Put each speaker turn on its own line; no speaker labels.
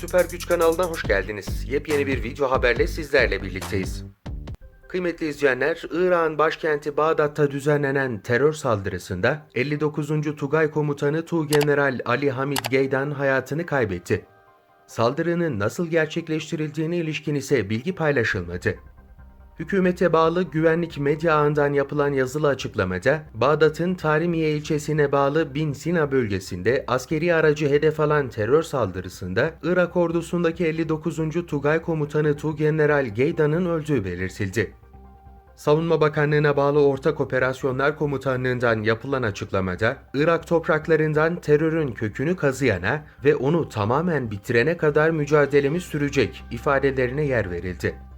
Süper Güç kanalına hoş geldiniz. Yepyeni bir video haberle sizlerle birlikteyiz. Kıymetli izleyenler, İran başkenti Bağdat'ta düzenlenen terör saldırısında 59. Tugay Komutanı Tuğgeneral Ali Hamid Geydan hayatını kaybetti. Saldırının nasıl gerçekleştirildiğine ilişkin ise bilgi paylaşılmadı. Hükümete bağlı güvenlik medya ağından yapılan yazılı açıklamada, Bağdat'ın Tarimiye ilçesine bağlı Bin Sina bölgesinde askeri aracı hedef alan terör saldırısında Irak ordusundaki 59. Tugay Komutanı Tuğgeneral Geydan'ın öldüğü belirtildi. Savunma Bakanlığı'na bağlı Ortak Operasyonlar Komutanlığı'ndan yapılan açıklamada, Irak topraklarından terörün kökünü kazıyana ve onu tamamen bitirene kadar mücadelemiz sürecek ifadelerine yer verildi.